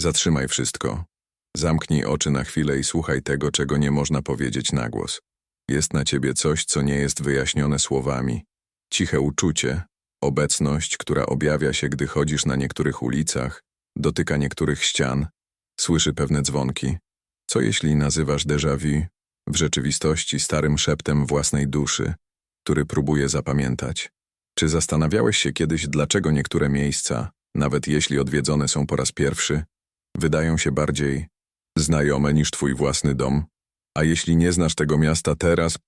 Zatrzymaj wszystko. Zamknij oczy na chwilę i słuchaj tego, czego nie można powiedzieć na głos. Jest na ciebie coś, co nie jest wyjaśnione słowami. Ciche uczucie, obecność, która objawia się, gdy chodzisz na niektórych ulicach, dotyka niektórych ścian, słyszy pewne dzwonki. Co jeśli nazywasz déjà vu w rzeczywistości starym szeptem własnej duszy, który próbuje zapamiętać? Czy zastanawiałeś się kiedyś, dlaczego niektóre miejsca, nawet jeśli odwiedzone są po raz pierwszy, wydają się bardziej znajome niż twój własny dom? A jeśli nie znasz tego miasta teraz,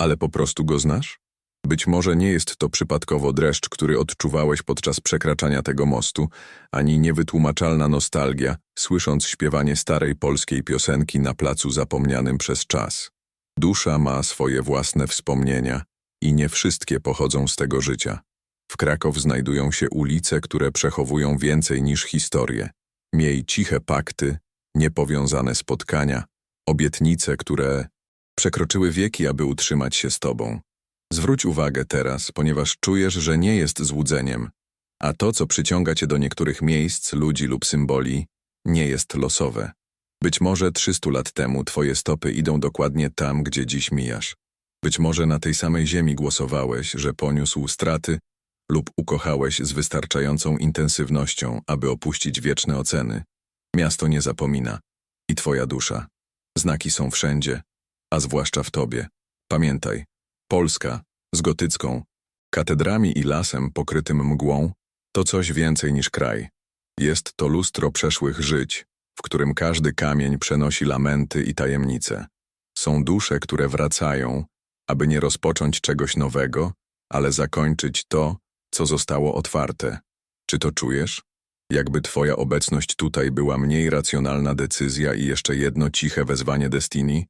ale po prostu go znasz? Być może nie jest to przypadkowo dreszcz, który odczuwałeś podczas przekraczania tego mostu, ani niewytłumaczalna nostalgia, słysząc śpiewanie starej polskiej piosenki na placu zapomnianym przez czas. Dusza ma swoje własne wspomnienia i nie wszystkie pochodzą z tego życia. W Krakow znajdują się ulice, które przechowują więcej niż historię. Miej ciche pakty, niepowiązane spotkania, obietnice, które przekroczyły wieki, aby utrzymać się z tobą. Zwróć uwagę teraz, ponieważ czujesz, że nie jest złudzeniem, a to, co przyciąga cię do niektórych miejsc, ludzi lub symboli, nie jest losowe. Być może 300 lat temu twoje stopy idą dokładnie tam, gdzie dziś mijasz. Być może na tej samej ziemi głosowałeś, że poniósł straty lub ukochałeś z wystarczającą intensywnością, aby opuścić wieczne oceny. Miasto nie zapomina. I twoja dusza. Znaki są wszędzie, a zwłaszcza w tobie. Pamiętaj, Polska, z gotycką, katedrami i lasem pokrytym mgłą, to coś więcej niż kraj. Jest to lustro przeszłych żyć, w którym każdy kamień przenosi lamenty i tajemnice. Są dusze, które wracają, aby nie rozpocząć czegoś nowego, ale zakończyć to, co zostało otwarte. Czy to czujesz? Jakby twoja obecność tutaj była mniej racjonalna decyzja i jeszcze jedno ciche wezwanie Destiny?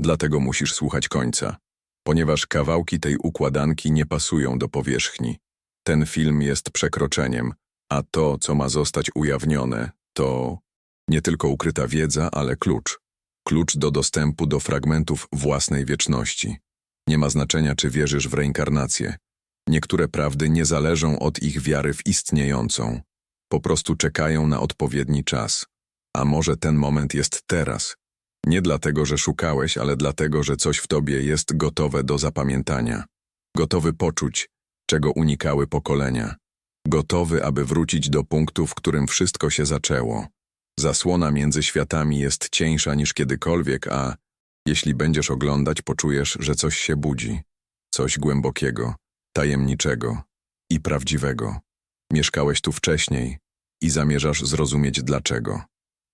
Dlatego musisz słuchać końca. Ponieważ kawałki tej układanki nie pasują do powierzchni. Ten film jest przekroczeniem, a to, co ma zostać ujawnione, to nie tylko ukryta wiedza, ale klucz. Klucz do dostępu do fragmentów własnej wieczności. Nie ma znaczenia, czy wierzysz w reinkarnację. Niektóre prawdy nie zależą od ich wiary w istniejącą. Po prostu czekają na odpowiedni czas. A może ten moment jest teraz. Nie dlatego, że szukałeś, ale dlatego, że coś w tobie jest gotowe do zapamiętania. Gotowy poczuć, czego unikały pokolenia. Gotowy, aby wrócić do punktu, w którym wszystko się zaczęło. Zasłona między światami jest cieńsza niż kiedykolwiek, a jeśli będziesz oglądać, poczujesz, że coś się budzi. Coś głębokiego, tajemniczego i prawdziwego. Mieszkałeś tu wcześniej i zamierzasz zrozumieć dlaczego.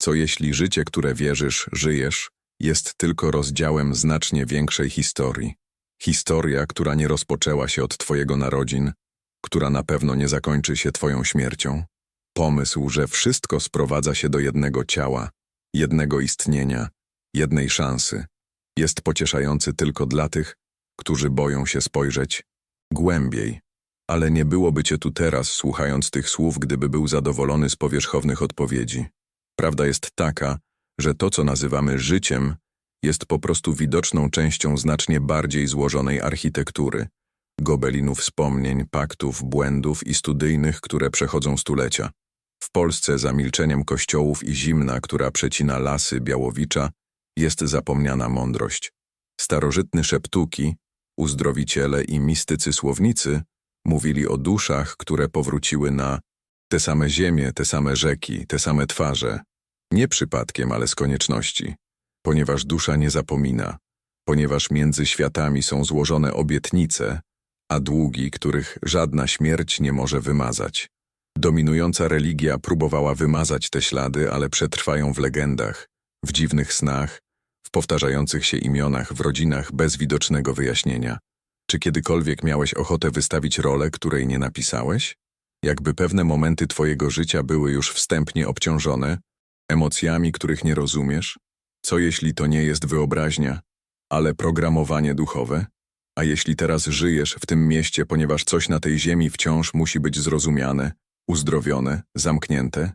Co jeśli życie, które wierzysz, żyjesz, jest tylko rozdziałem znacznie większej historii. Historia, która nie rozpoczęła się od Twojego narodzin, która na pewno nie zakończy się Twoją śmiercią. Pomysł, że wszystko sprowadza się do jednego ciała, jednego istnienia, jednej szansy, jest pocieszający tylko dla tych, którzy boją się spojrzeć głębiej. Ale nie byłoby cię tu teraz, słuchając tych słów, gdyby był zadowolony z powierzchownych odpowiedzi. Prawda jest taka, że to, co nazywamy życiem, jest po prostu widoczną częścią znacznie bardziej złożonej architektury, gobelinów wspomnień, paktów, błędów i studyjnych, które przechodzą stulecia. W Polsce za milczeniem kościołów i zimna, która przecina lasy Białowicza, jest zapomniana mądrość. Starożytny szeptuki, uzdrowiciele i mistycy słownicy mówili o duszach, które powróciły na te same ziemie, te same rzeki, te same twarze. Nie przypadkiem, ale z konieczności. Ponieważ dusza nie zapomina, ponieważ między światami są złożone obietnice, a długi, których żadna śmierć nie może wymazać. Dominująca religia próbowała wymazać te ślady, ale przetrwają w legendach, w dziwnych snach, powtarzających się imionach w rodzinach bez widocznego wyjaśnienia. Czy kiedykolwiek miałeś ochotę wystawić rolę, której nie napisałeś? Jakby pewne momenty twojego życia były już wstępnie obciążone, emocjami, których nie rozumiesz? Co jeśli to nie jest wyobraźnia, ale programowanie duchowe? A jeśli teraz żyjesz w tym mieście, ponieważ coś na tej ziemi wciąż musi być zrozumiane, uzdrowione, zamknięte?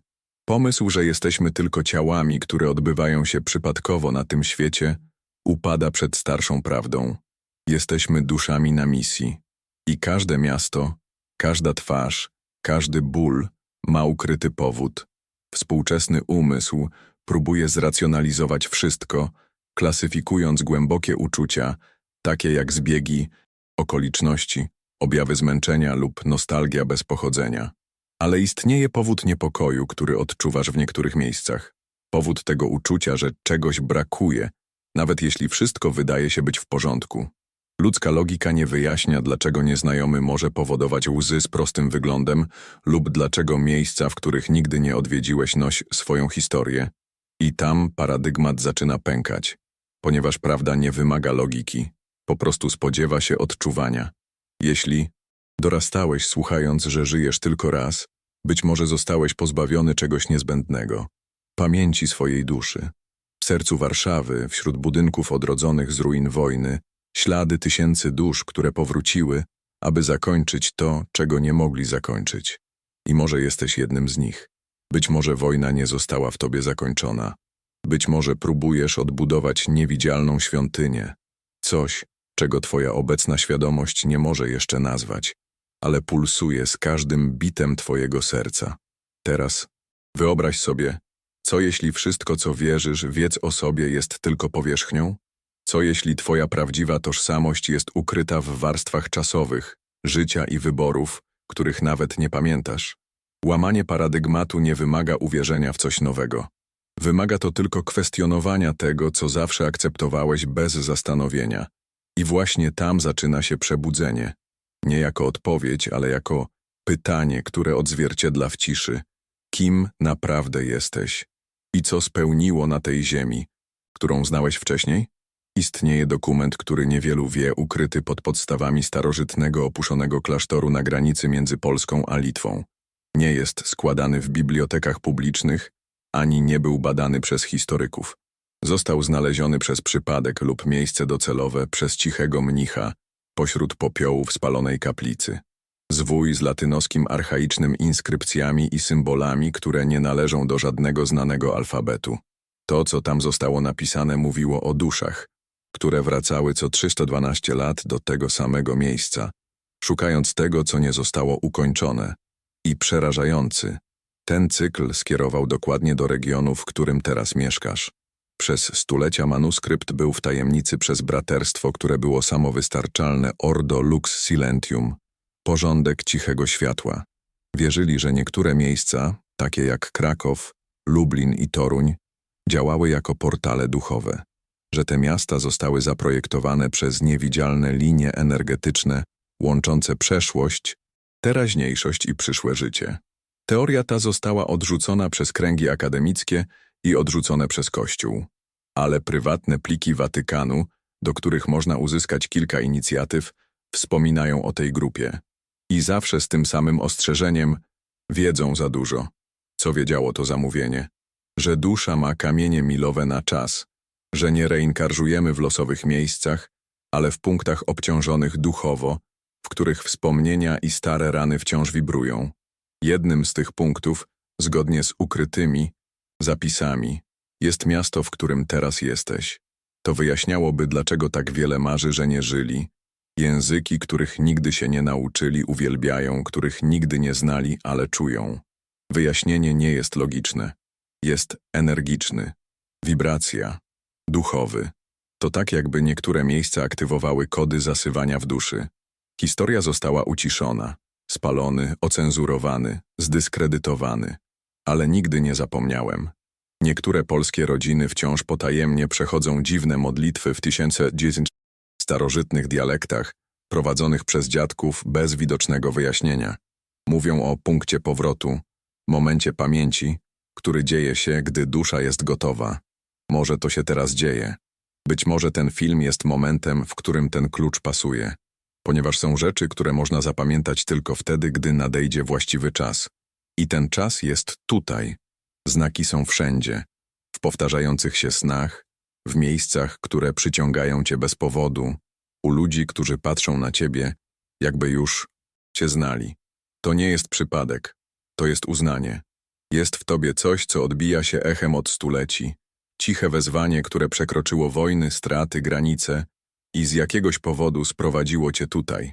Pomysł, że jesteśmy tylko ciałami, które odbywają się przypadkowo na tym świecie, upada przed starszą prawdą. Jesteśmy duszami na misji. I każde miasto, każda twarz, każdy ból ma ukryty powód. Współczesny umysł próbuje zracjonalizować wszystko, klasyfikując głębokie uczucia, takie jak zbiegi okoliczności, objawy zmęczenia lub nostalgia bez pochodzenia. Ale istnieje powód niepokoju, który odczuwasz w niektórych miejscach. Powód tego uczucia, że czegoś brakuje, nawet jeśli wszystko wydaje się być w porządku. Ludzka logika nie wyjaśnia, dlaczego nieznajomy może powodować łzy z prostym wyglądem lub dlaczego miejsca, w których nigdy nie odwiedziłeś, noś swoją historię. I tam paradygmat zaczyna pękać, ponieważ prawda nie wymaga logiki, po prostu spodziewa się odczuwania. Jeśli dorastałeś słuchając, że żyjesz tylko raz, być może zostałeś pozbawiony czegoś niezbędnego pamięci swojej duszy. W sercu Warszawy, wśród budynków odrodzonych z ruin wojny, ślady tysięcy dusz, które powróciły, aby zakończyć to, czego nie mogli zakończyć. I może jesteś jednym z nich. Być może wojna nie została w tobie zakończona. Być może próbujesz odbudować niewidzialną świątynię. Coś, czego twoja obecna świadomość nie może jeszcze nazwać, ale pulsuje z każdym bitem twojego serca. Teraz wyobraź sobie, co jeśli wszystko, co wierzysz, wiedz o sobie jest tylko powierzchnią? Co jeśli twoja prawdziwa tożsamość jest ukryta w warstwach czasowych, życia i wyborów, których nawet nie pamiętasz? Łamanie paradygmatu nie wymaga uwierzenia w coś nowego. Wymaga to tylko kwestionowania tego, co zawsze akceptowałeś bez zastanowienia. I właśnie tam zaczyna się przebudzenie. Nie jako odpowiedź, ale jako pytanie, które odzwierciedla w ciszy. Kim naprawdę jesteś? I co spełniło na tej ziemi, którą znałeś wcześniej? Istnieje dokument, który niewielu wie, ukryty pod podstawami starożytnego opuszonego klasztoru na granicy między Polską a Litwą. Nie jest składany w bibliotekach publicznych, ani nie był badany przez historyków. Został znaleziony przez przypadek lub miejsce docelowe przez cichego mnicha pośród popiołów spalonej kaplicy. Zwój z latynoskim archaicznym inskrypcjami i symbolami, które nie należą do żadnego znanego alfabetu. To, co tam zostało napisane, mówiło o duszach, które wracały co 312 lat do tego samego miejsca, szukając tego, co nie zostało ukończone. I przerażający, ten cykl skierował dokładnie do regionu, w którym teraz mieszkasz. Przez stulecia manuskrypt był w tajemnicy przez braterstwo, które było samowystarczalne Ordo Lux Silentium, porządek cichego światła. Wierzyli, że niektóre miejsca, takie jak Kraków, Lublin i Toruń, działały jako portale duchowe, że te miasta zostały zaprojektowane przez niewidzialne linie energetyczne łączące przeszłość, teraźniejszość i przyszłe życie. Teoria ta została odrzucona przez kręgi akademickie i odrzucone przez Kościół. Ale prywatne pliki Watykanu, do których można uzyskać kilka inicjatyw, wspominają o tej grupie. I zawsze z tym samym ostrzeżeniem wiedzą za dużo. Co wiedziało to zamówienie? Że dusza ma kamienie milowe na czas, że nie reinkarżujemy w losowych miejscach, ale w punktach obciążonych duchowo, w których wspomnienia i stare rany wciąż wibrują. Jednym z tych punktów, zgodnie z ukrytymi zapisami, jest miasto, w którym teraz jesteś. To wyjaśniałoby, dlaczego tak wiele marzy, że nie żyli, Języki, których nigdy się nie nauczyli, uwielbiają, których nigdy nie znali, ale czują. Wyjaśnienie nie jest logiczne. Jest energiczny. Wibracja. Duchowy. To tak jakby niektóre miejsca aktywowały kody zasywania w duszy. Historia została uciszona, spalony, ocenzurowany, zdyskredytowany. Ale nigdy nie zapomniałem. Niektóre polskie rodziny wciąż potajemnie przechodzą dziwne modlitwy w 1900 starożytnych dialektach, prowadzonych przez dziadków bez widocznego wyjaśnienia. Mówią o punkcie powrotu, momencie pamięci, który dzieje się, gdy dusza jest gotowa. Może to się teraz dzieje. Być może ten film jest momentem, w którym ten klucz pasuje, ponieważ są rzeczy, które można zapamiętać tylko wtedy, gdy nadejdzie właściwy czas. I ten czas jest tutaj. Znaki są wszędzie, w powtarzających się snach, w miejscach, które przyciągają cię bez powodu, u ludzi, którzy patrzą na ciebie, jakby już cię znali. To nie jest przypadek, to jest uznanie. Jest w tobie coś, co odbija się echem od stuleci, ciche wezwanie, które przekroczyło wojny, straty, granice i z jakiegoś powodu sprowadziło cię tutaj.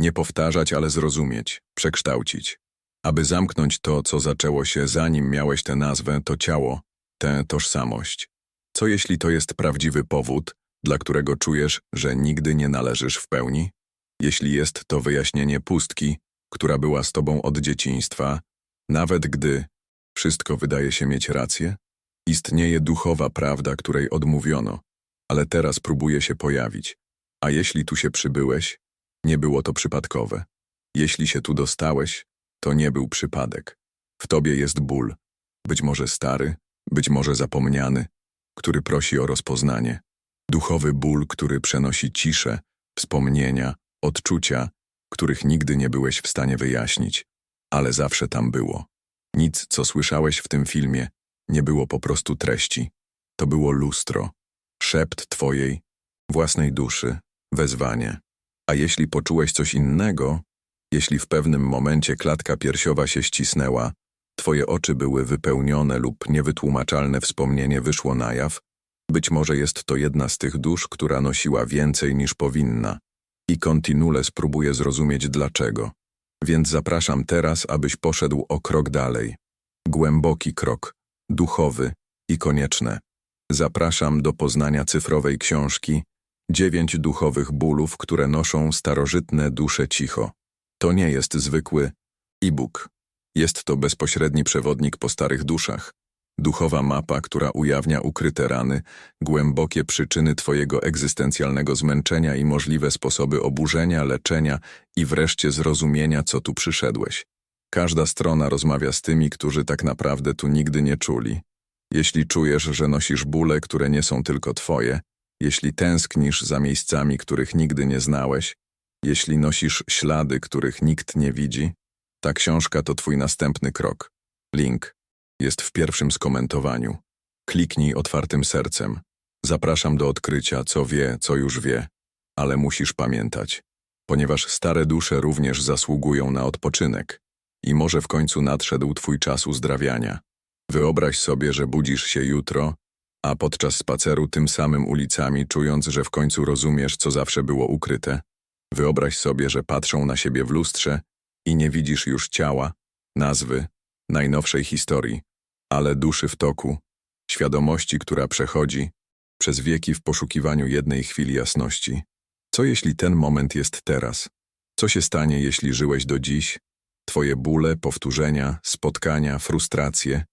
Nie powtarzać, ale zrozumieć, przekształcić. Aby zamknąć to, co zaczęło się zanim miałeś tę nazwę, to ciało, tę tożsamość. Co jeśli to jest prawdziwy powód, dla którego czujesz, że nigdy nie należysz w pełni? Jeśli jest to wyjaśnienie pustki, która była z tobą od dzieciństwa, nawet gdy wszystko wydaje się mieć rację, istnieje duchowa prawda, której odmówiono, ale teraz próbuje się pojawić. A jeśli tu się przybyłeś, nie było to przypadkowe. Jeśli się tu dostałeś, to nie był przypadek. W tobie jest ból, być może stary, być może zapomniany, który prosi o rozpoznanie. Duchowy ból, który przenosi ciszę, wspomnienia, odczucia, których nigdy nie byłeś w stanie wyjaśnić, ale zawsze tam było. Nic, co słyszałeś w tym filmie, nie było po prostu treści. To było lustro, szept twojej, własnej duszy, wezwanie. A jeśli poczułeś coś innego, jeśli w pewnym momencie klatka piersiowa się ścisnęła, twoje oczy były wypełnione lub niewytłumaczalne wspomnienie wyszło na jaw, być może jest to jedna z tych dusz, która nosiła więcej niż powinna. I kontinule spróbuję zrozumieć dlaczego. Więc zapraszam teraz, abyś poszedł o krok dalej. Głęboki krok, duchowy i konieczny. Zapraszam do poznania cyfrowej książki Dziewięć duchowych bólów, które noszą starożytne dusze cicho. To nie jest zwykły e-book. Jest to bezpośredni przewodnik po starych duszach. Duchowa mapa, która ujawnia ukryte rany, głębokie przyczyny Twojego egzystencjalnego zmęczenia i możliwe sposoby oburzenia, leczenia i wreszcie zrozumienia, co tu przyszedłeś. Każda strona rozmawia z tymi, którzy tak naprawdę tu nigdy nie czuli. Jeśli czujesz, że nosisz bóle, które nie są tylko Twoje, jeśli tęsknisz za miejscami, których nigdy nie znałeś, jeśli nosisz ślady, których nikt nie widzi, ta książka to Twój następny krok. Link jest w pierwszym skomentowaniu. Kliknij otwartym sercem. Zapraszam do odkrycia, co wie, co już wie, ale musisz pamiętać, ponieważ stare dusze również zasługują na odpoczynek i może w końcu nadszedł Twój czas uzdrawiania. Wyobraź sobie, że budzisz się jutro, a podczas spaceru tym samym ulicami, czując, że w końcu rozumiesz, co zawsze było ukryte. Wyobraź sobie, że patrzą na siebie w lustrze i nie widzisz już ciała, nazwy, najnowszej historii, ale duszy w toku, świadomości, która przechodzi przez wieki w poszukiwaniu jednej chwili jasności. Co jeśli ten moment jest teraz? Co się stanie, jeśli żyłeś do dziś? Twoje bóle, powtórzenia, spotkania, frustracje,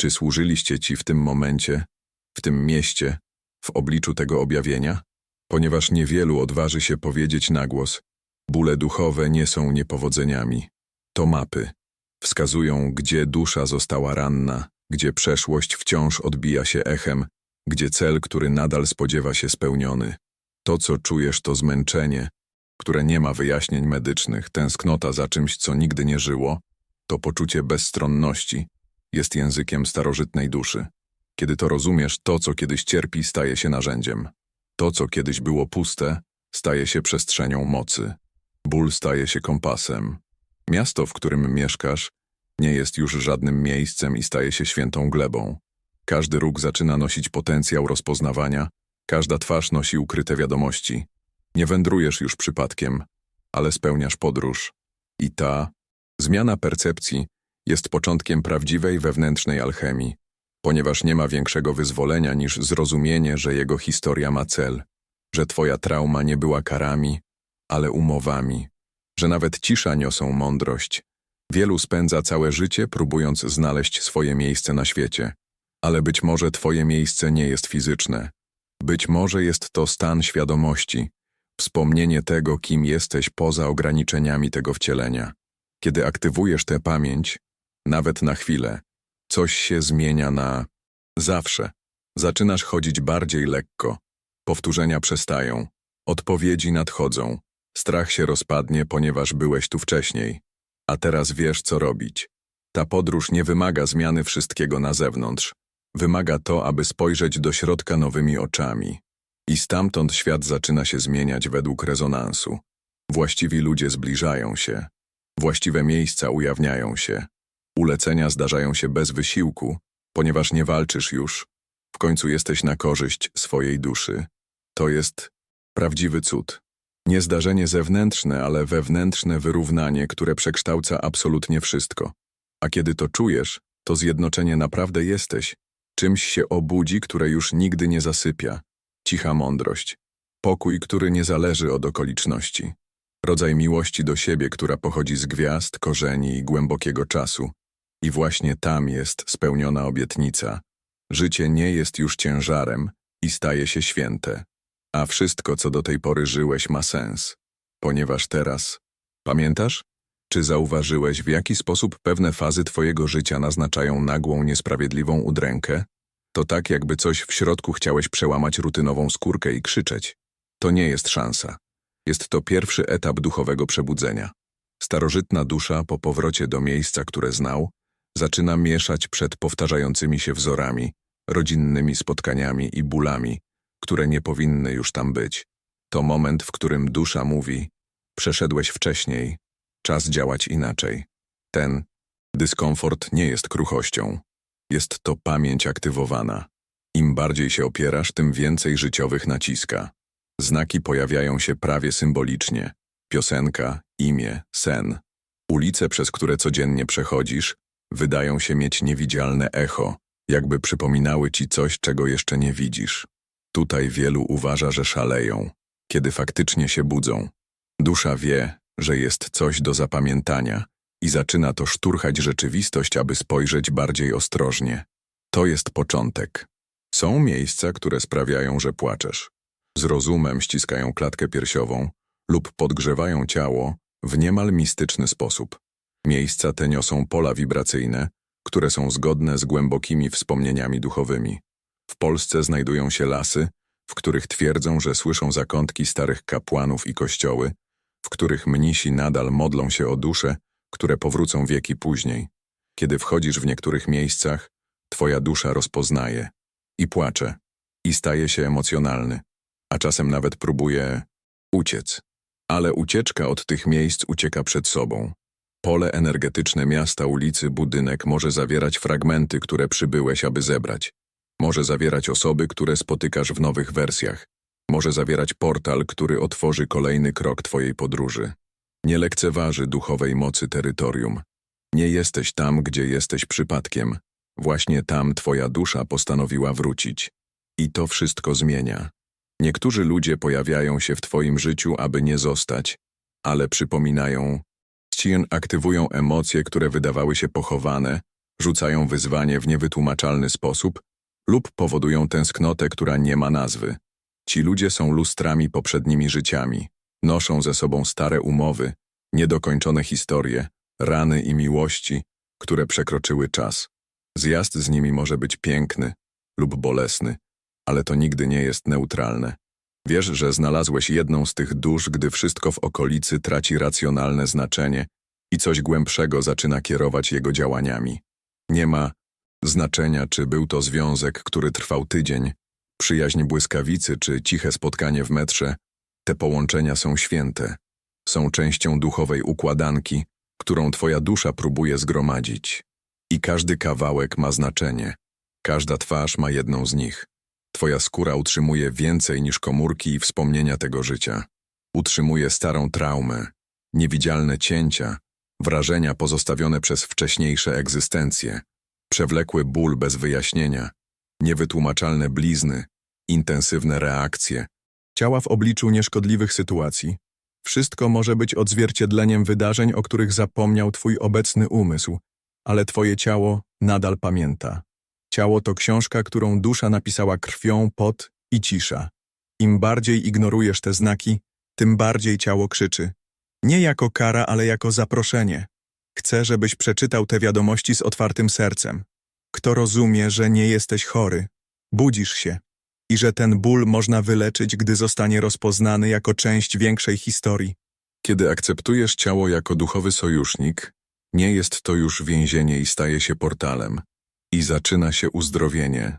czy służyliście ci w tym momencie, w tym mieście, w obliczu tego objawienia? Ponieważ niewielu odważy się powiedzieć na głos, bóle duchowe nie są niepowodzeniami. To mapy. Wskazują, gdzie dusza została ranna, gdzie przeszłość wciąż odbija się echem, gdzie cel, który nadal spodziewa się spełniony. To, co czujesz, to zmęczenie, które nie ma wyjaśnień medycznych, tęsknota za czymś, co nigdy nie żyło, to poczucie bezstronności, jest językiem starożytnej duszy. Kiedy to rozumiesz, to, co kiedyś cierpi, staje się narzędziem. To, co kiedyś było puste, staje się przestrzenią mocy. Ból staje się kompasem. Miasto, w którym mieszkasz, nie jest już żadnym miejscem i staje się świętą glebą. Każdy róg zaczyna nosić potencjał rozpoznawania, każda twarz nosi ukryte wiadomości. Nie wędrujesz już przypadkiem, ale spełniasz podróż. I ta zmiana percepcji jest początkiem prawdziwej wewnętrznej alchemii, ponieważ nie ma większego wyzwolenia niż zrozumienie, że jego historia ma cel, że twoja trauma nie była karami, ale umowami, że nawet cisza niosą mądrość. Wielu spędza całe życie, próbując znaleźć swoje miejsce na świecie, ale być może twoje miejsce nie jest fizyczne. Być może jest to stan świadomości, wspomnienie tego, kim jesteś poza ograniczeniami tego wcielenia. Kiedy aktywujesz tę pamięć, nawet na chwilę, coś się zmienia na zawsze. Zaczynasz chodzić bardziej lekko. Powtórzenia przestają. Odpowiedzi nadchodzą. Strach się rozpadnie, ponieważ byłeś tu wcześniej. A teraz wiesz, co robić. Ta podróż nie wymaga zmiany wszystkiego na zewnątrz. Wymaga to, aby spojrzeć do środka nowymi oczami. I stamtąd świat zaczyna się zmieniać według rezonansu. Właściwi ludzie zbliżają się. Właściwe miejsca ujawniają się. Ulecenia zdarzają się bez wysiłku, ponieważ nie walczysz już. W końcu jesteś na korzyść swojej duszy. To jest prawdziwy cud. Nie zdarzenie zewnętrzne, ale wewnętrzne wyrównanie, które przekształca absolutnie wszystko. A kiedy to czujesz, to zjednoczenie naprawdę jesteś. Czymś się obudzi, które już nigdy nie zasypia. Cicha mądrość. Pokój, który nie zależy od okoliczności. Rodzaj miłości do siebie, która pochodzi z gwiazd, korzeni i głębokiego czasu. I właśnie tam jest spełniona obietnica. Życie nie jest już ciężarem i staje się święte. A wszystko, co do tej pory żyłeś, ma sens. Ponieważ teraz... Pamiętasz? Czy zauważyłeś, w jaki sposób pewne fazy twojego życia naznaczają nagłą, niesprawiedliwą udrękę? To tak, jakby coś w środku chciałeś przełamać rutynową skórkę i krzyczeć. To nie jest szansa. Jest to pierwszy etap duchowego przebudzenia. Starożytna dusza po powrocie do miejsca, które znał, zaczyna mieszać przed powtarzającymi się wzorami, rodzinnymi spotkaniami i bólami, które nie powinny już tam być. To moment, w którym dusza mówi: Przeszedłeś wcześniej, czas działać inaczej. Ten dyskomfort nie jest kruchością. Jest to pamięć aktywowana. Im bardziej się opierasz, tym więcej życiowych naciska. Znaki pojawiają się prawie symbolicznie. Piosenka, imię, sen. Ulice, przez które codziennie przechodzisz, wydają się mieć niewidzialne echo, jakby przypominały ci coś, czego jeszcze nie widzisz. Tutaj wielu uważa, że szaleją, kiedy faktycznie się budzą. Dusza wie, że jest coś do zapamiętania i zaczyna to szturchać rzeczywistość, aby spojrzeć bardziej ostrożnie. To jest początek. Są miejsca, które sprawiają, że płaczesz. Z rozumem ściskają klatkę piersiową lub podgrzewają ciało w niemal mistyczny sposób. Miejsca te niosą pola wibracyjne, które są zgodne z głębokimi wspomnieniami duchowymi. W Polsce znajdują się lasy, w których twierdzą, że słyszą zakątki starych kapłanów i kościoły, w których mnisi nadal modlą się o dusze, które powrócą wieki później. Kiedy wchodzisz w niektórych miejscach, twoja dusza rozpoznaje i płacze, i staje się emocjonalny, a czasem nawet próbuje uciec. Ale ucieczka od tych miejsc ucieka przed sobą. Pole energetyczne miasta, ulicy, budynek może zawierać fragmenty, które przybyłeś, aby zebrać. Może zawierać osoby, które spotykasz w nowych wersjach. Może zawierać portal, który otworzy kolejny krok twojej podróży. Nie lekceważy duchowej mocy terytorium. Nie jesteś tam, gdzie jesteś przypadkiem. Właśnie tam twoja dusza postanowiła wrócić. I to wszystko zmienia. Niektórzy ludzie pojawiają się w twoim życiu, aby nie zostać, ale przypominają, Cien aktywują emocje, które wydawały się pochowane, rzucają wyzwanie w niewytłumaczalny sposób lub powodują tęsknotę, która nie ma nazwy. Ci ludzie są lustrami poprzednimi życiami, noszą ze sobą stare umowy, niedokończone historie, rany i miłości, które przekroczyły czas. Zjazd z nimi może być piękny lub bolesny, ale to nigdy nie jest neutralne. Wiesz, że znalazłeś jedną z tych dusz, gdy wszystko w okolicy traci racjonalne znaczenie i coś głębszego zaczyna kierować jego działaniami. Nie ma znaczenia, czy był to związek, który trwał tydzień, przyjaźń błyskawicy czy ciche spotkanie w metrze. Te połączenia są święte. Są częścią duchowej układanki, którą twoja dusza próbuje zgromadzić. I każdy kawałek ma znaczenie. Każda twarz ma jedną z nich. Twoja skóra utrzymuje więcej niż komórki i wspomnienia tego życia. Utrzymuje starą traumę, niewidzialne cięcia, wrażenia pozostawione przez wcześniejsze egzystencje, przewlekły ból bez wyjaśnienia, niewytłumaczalne blizny, intensywne reakcje, ciała w obliczu nieszkodliwych sytuacji. Wszystko może być odzwierciedleniem wydarzeń, o których zapomniał twój obecny umysł, ale twoje ciało nadal pamięta. Ciało to książka, którą dusza napisała krwią, pot i cisza. Im bardziej ignorujesz te znaki, tym bardziej ciało krzyczy. Nie jako kara, ale jako zaproszenie. Chcę, żebyś przeczytał te wiadomości z otwartym sercem. Kto rozumie, że nie jesteś chory, budzisz się i że ten ból można wyleczyć, gdy zostanie rozpoznany jako część większej historii. Kiedy akceptujesz ciało jako duchowy sojusznik, nie jest to już więzienie i staje się portalem. I zaczyna się uzdrowienie.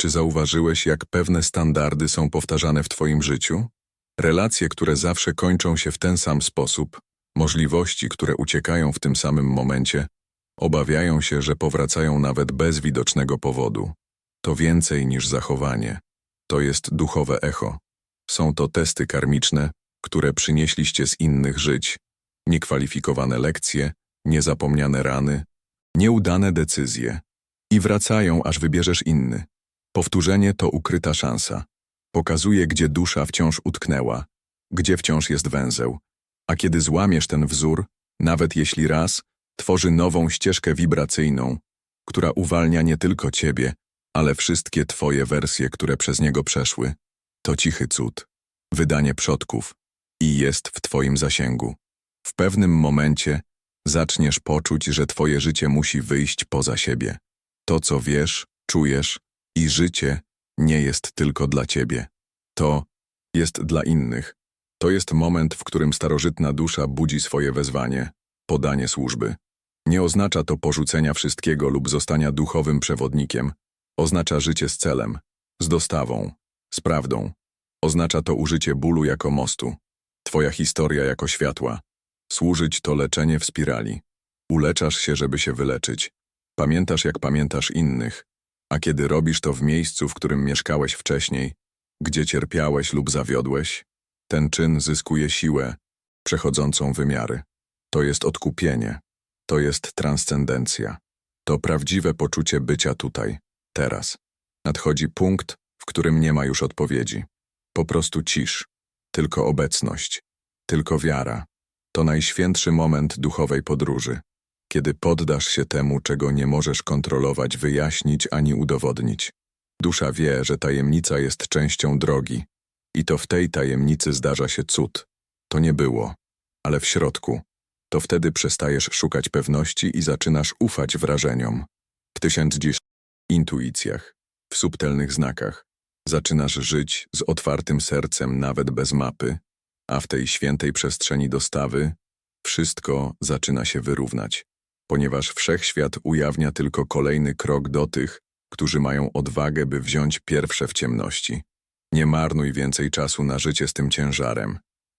Czy zauważyłeś, jak pewne standardy są powtarzane w Twoim życiu? Relacje, które zawsze kończą się w ten sam sposób, możliwości, które uciekają w tym samym momencie, obawiają się, że powracają nawet bez widocznego powodu. To więcej niż zachowanie. To jest duchowe echo. Są to testy karmiczne, które przynieśliście z innych żyć, niekwalifikowane lekcje, niezapomniane rany, nieudane decyzje i wracają, aż wybierzesz inny. Powtórzenie to ukryta szansa. Pokazuje, gdzie dusza wciąż utknęła, gdzie wciąż jest węzeł, a kiedy złamiesz ten wzór, nawet jeśli raz, tworzy nową ścieżkę wibracyjną, która uwalnia nie tylko ciebie, ale wszystkie twoje wersje, które przez niego przeszły. To cichy cud, wydanie przodków i jest w twoim zasięgu. W pewnym momencie zaczniesz poczuć, że twoje życie musi wyjść poza siebie. To, co wiesz, czujesz i życie nie jest tylko dla ciebie. To jest dla innych. To jest moment, w którym starożytna dusza budzi swoje wezwanie, podanie służby. Nie oznacza to porzucenia wszystkiego lub zostania duchowym przewodnikiem. Oznacza życie z celem, z dostawą, z prawdą. Oznacza to użycie bólu jako mostu, twoja historia jako światła. Służyć to leczenie w spirali. Uleczasz się, żeby się wyleczyć. Pamiętasz, jak pamiętasz innych, a kiedy robisz to w miejscu, w którym mieszkałeś wcześniej, gdzie cierpiałeś lub zawiodłeś, ten czyn zyskuje siłę, przechodzącą wymiary. To jest odkupienie, to jest transcendencja, to prawdziwe poczucie bycia tutaj, teraz. Nadchodzi punkt, w którym nie ma już odpowiedzi. Po prostu cisz, tylko obecność, tylko wiara. To najświętszy moment duchowej podróży, kiedy poddasz się temu, czego nie możesz kontrolować, wyjaśnić ani udowodnić. Dusza wie, że tajemnica jest częścią drogi i to w tej tajemnicy zdarza się cud. To nie było, ale w środku. To wtedy przestajesz szukać pewności i zaczynasz ufać wrażeniom. W tysiąc intuicjach, w subtelnych znakach. Zaczynasz żyć z otwartym sercem nawet bez mapy, a w tej świętej przestrzeni dostawy wszystko zaczyna się wyrównać, ponieważ wszechświat ujawnia tylko kolejny krok do tych, którzy mają odwagę, by wziąć pierwsze w ciemności. Nie marnuj więcej czasu na życie z tym ciężarem.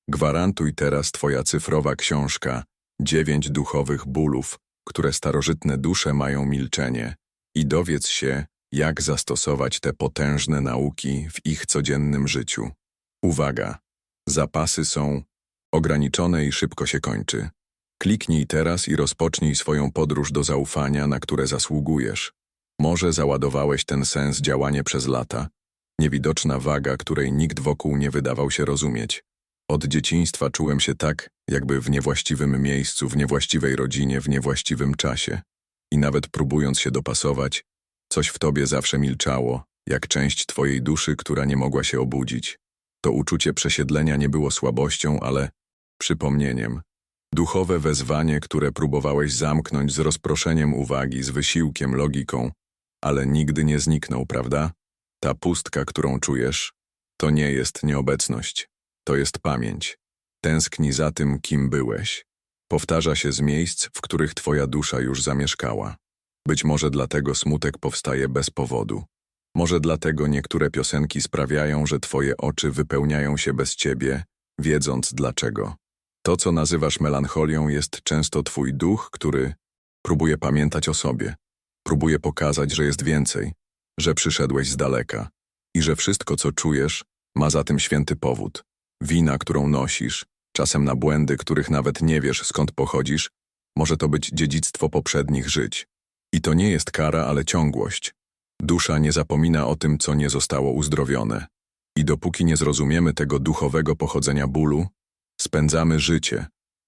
Gwarantuj teraz Twoja cyfrowa książka Dziewięć duchowych bólów, które starożytne dusze mają milczenie i dowiedz się, jak zastosować te potężne nauki w ich codziennym życiu. Uwaga! Zapasy są ograniczone i szybko się kończy. Kliknij teraz i rozpocznij swoją podróż do zaufania, na które zasługujesz. Może załadowałeś ten sens działanie przez lata, niewidoczna waga, której nikt wokół nie wydawał się rozumieć. Od dzieciństwa czułem się tak, jakby w niewłaściwym miejscu, w niewłaściwej rodzinie, w niewłaściwym czasie. I nawet próbując się dopasować, coś w tobie zawsze milczało, jak część twojej duszy, która nie mogła się obudzić. To uczucie przesiedlenia nie było słabością, ale przypomnieniem. Duchowe wezwanie, które próbowałeś zamknąć z rozproszeniem uwagi, z wysiłkiem, logiką, ale nigdy nie zniknął, prawda? Ta pustka, którą czujesz, to nie jest nieobecność, to jest pamięć. Tęskni za tym, kim byłeś. Powtarza się z miejsc, w których twoja dusza już zamieszkała. Być może dlatego smutek powstaje bez powodu. Może dlatego niektóre piosenki sprawiają, że twoje oczy wypełniają się bez ciebie, wiedząc dlaczego. To, co nazywasz melancholią, jest często twój duch, który próbuje pamiętać o sobie, próbuje pokazać, że jest więcej, że przyszedłeś z daleka i że wszystko, co czujesz, ma za tym święty powód. Wina, którą nosisz, czasem na błędy, których nawet nie wiesz skąd pochodzisz, może to być dziedzictwo poprzednich żyć. I to nie jest kara, ale ciągłość. Dusza nie zapomina o tym, co nie zostało uzdrowione. I dopóki nie zrozumiemy tego duchowego pochodzenia bólu, spędzamy życie,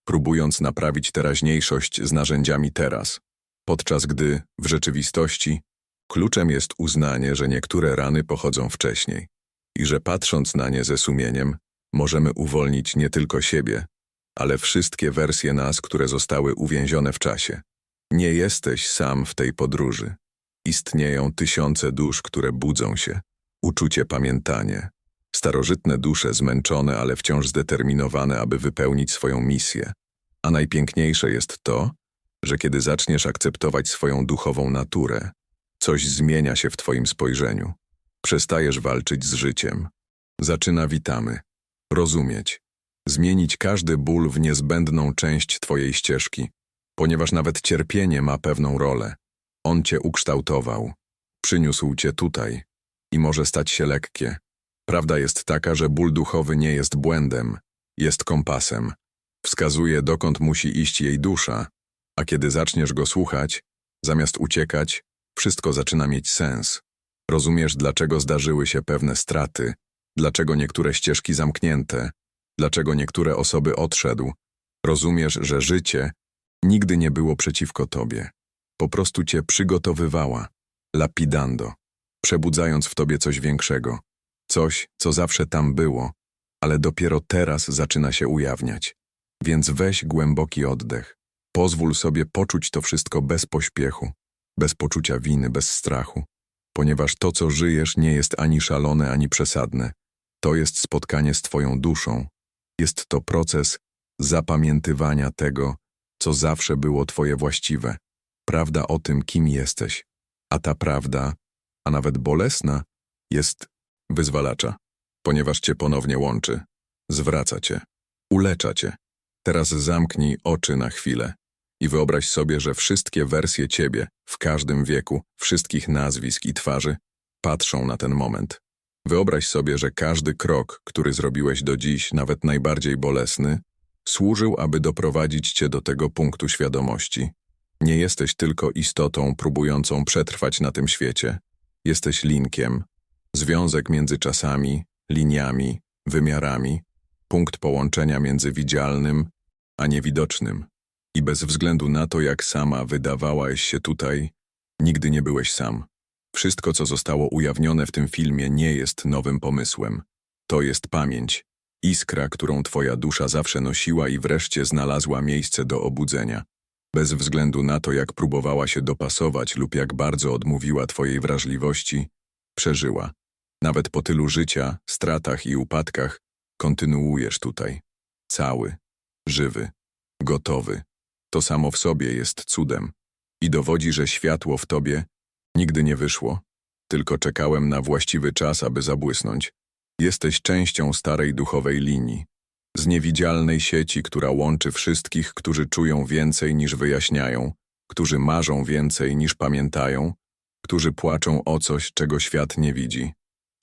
próbując naprawić teraźniejszość z narzędziami teraz, podczas gdy, w rzeczywistości, kluczem jest uznanie, że niektóre rany pochodzą wcześniej i że patrząc na nie ze sumieniem, możemy uwolnić nie tylko siebie, ale wszystkie wersje nas, które zostały uwięzione w czasie. Nie jesteś sam w tej podróży. Istnieją tysiące dusz, które budzą się. Uczucie pamiętanie. Starożytne dusze zmęczone, ale wciąż zdeterminowane, aby wypełnić swoją misję. A najpiękniejsze jest to, że kiedy zaczniesz akceptować swoją duchową naturę, coś zmienia się w twoim spojrzeniu. Przestajesz walczyć z życiem. Zaczyna witamy. Rozumieć. Zmienić każdy ból w niezbędną część twojej ścieżki, ponieważ nawet cierpienie ma pewną rolę. On cię ukształtował, przyniósł cię tutaj i może stać się lekkie. Prawda jest taka, że ból duchowy nie jest błędem, jest kompasem. Wskazuje, dokąd musi iść jej dusza, a kiedy zaczniesz go słuchać, zamiast uciekać, wszystko zaczyna mieć sens. Rozumiesz, dlaczego zdarzyły się pewne straty, dlaczego niektóre ścieżki zamknięte, dlaczego niektóre osoby odszedł. Rozumiesz, że życie nigdy nie było przeciwko tobie. Po prostu cię przygotowywała, lapidando, przebudzając w tobie coś większego. Coś, co zawsze tam było, ale dopiero teraz zaczyna się ujawniać. Więc weź głęboki oddech. Pozwól sobie poczuć to wszystko bez pośpiechu, bez poczucia winy, bez strachu, ponieważ to, co żyjesz, nie jest ani szalone, ani przesadne. To jest spotkanie z Twoją duszą. Jest to proces zapamiętywania tego, co zawsze było Twoje właściwe. Prawda o tym, kim jesteś. A ta prawda, a nawet bolesna, jest wyzwalacza, ponieważ Cię ponownie łączy, zwraca Cię, ulecza Cię. Teraz zamknij oczy na chwilę i wyobraź sobie, że wszystkie wersje Ciebie, w każdym wieku, wszystkich nazwisk i twarzy, patrzą na ten moment. Wyobraź sobie, że każdy krok, który zrobiłeś do dziś, nawet najbardziej bolesny, służył, aby doprowadzić Cię do tego punktu świadomości. Nie jesteś tylko istotą próbującą przetrwać na tym świecie. Jesteś linkiem, związek między czasami, liniami, wymiarami, punkt połączenia między widzialnym a niewidocznym. I bez względu na to, jak sama wydawałaś się tutaj, nigdy nie byłeś sam. Wszystko, co zostało ujawnione w tym filmie, nie jest nowym pomysłem. To jest pamięć, iskra, którą twoja dusza zawsze nosiła i wreszcie znalazła miejsce do obudzenia. Bez względu na to, jak próbowała się dopasować lub jak bardzo odmówiła twojej wrażliwości, przeżyła. Nawet po tylu życia, stratach i upadkach, kontynuujesz tutaj. Cały, żywy, gotowy. To samo w sobie jest cudem i dowodzi, że światło w tobie nigdy nie wyszło, tylko czekałem na właściwy czas, aby zabłysnąć. Jesteś częścią starej duchowej linii, z niewidzialnej sieci, która łączy wszystkich, którzy czują więcej niż wyjaśniają, którzy marzą więcej niż pamiętają, którzy płaczą o coś, czego świat nie widzi.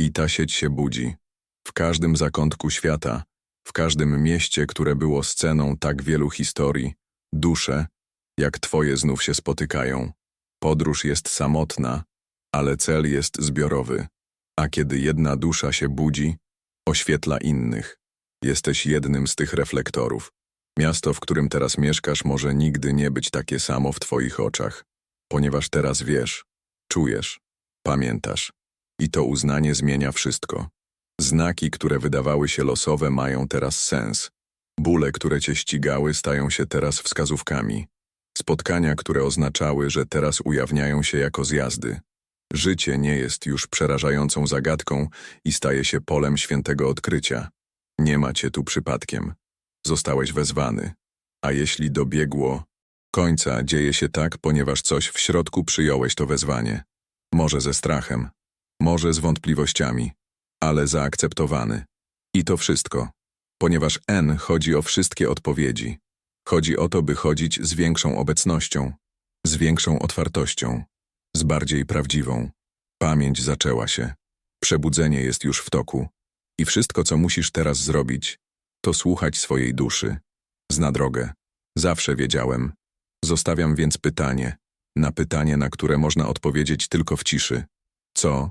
I ta sieć się budzi. W każdym zakątku świata, w każdym mieście, które było sceną tak wielu historii, dusze, jak twoje znów się spotykają. Podróż jest samotna, ale cel jest zbiorowy. A kiedy jedna dusza się budzi, oświetla innych. Jesteś jednym z tych reflektorów. Miasto, w którym teraz mieszkasz, może nigdy nie być takie samo w twoich oczach, ponieważ teraz wiesz, czujesz, pamiętasz. I to uznanie zmienia wszystko. Znaki, które wydawały się losowe, mają teraz sens. Bóle, które cię ścigały, stają się teraz wskazówkami. Spotkania, które oznaczały, że teraz ujawniają się jako zjazdy. Życie nie jest już przerażającą zagadką i staje się polem świętego odkrycia. Nie ma cię tu przypadkiem. Zostałeś wezwany. A jeśli dobiegło końca, dzieje się tak, ponieważ coś w środku przyjąłeś to wezwanie. Może ze strachem, może z wątpliwościami, ale zaakceptowany. I to wszystko. Ponieważ N chodzi o wszystkie odpowiedzi. Chodzi o to, by chodzić z większą obecnością, z większą otwartością, z bardziej prawdziwą. Pamięć zaczęła się. Przebudzenie jest już w toku. I wszystko, co musisz teraz zrobić, to słuchać swojej duszy. Zna drogę. Zawsze wiedziałem. Zostawiam więc pytanie, na pytanie, na które można odpowiedzieć tylko w ciszy. Co,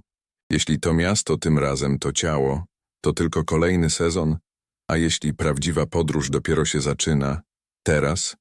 jeśli to miasto tym razem to ciało, to tylko kolejny sezon, a jeśli prawdziwa podróż dopiero się zaczyna, teraz,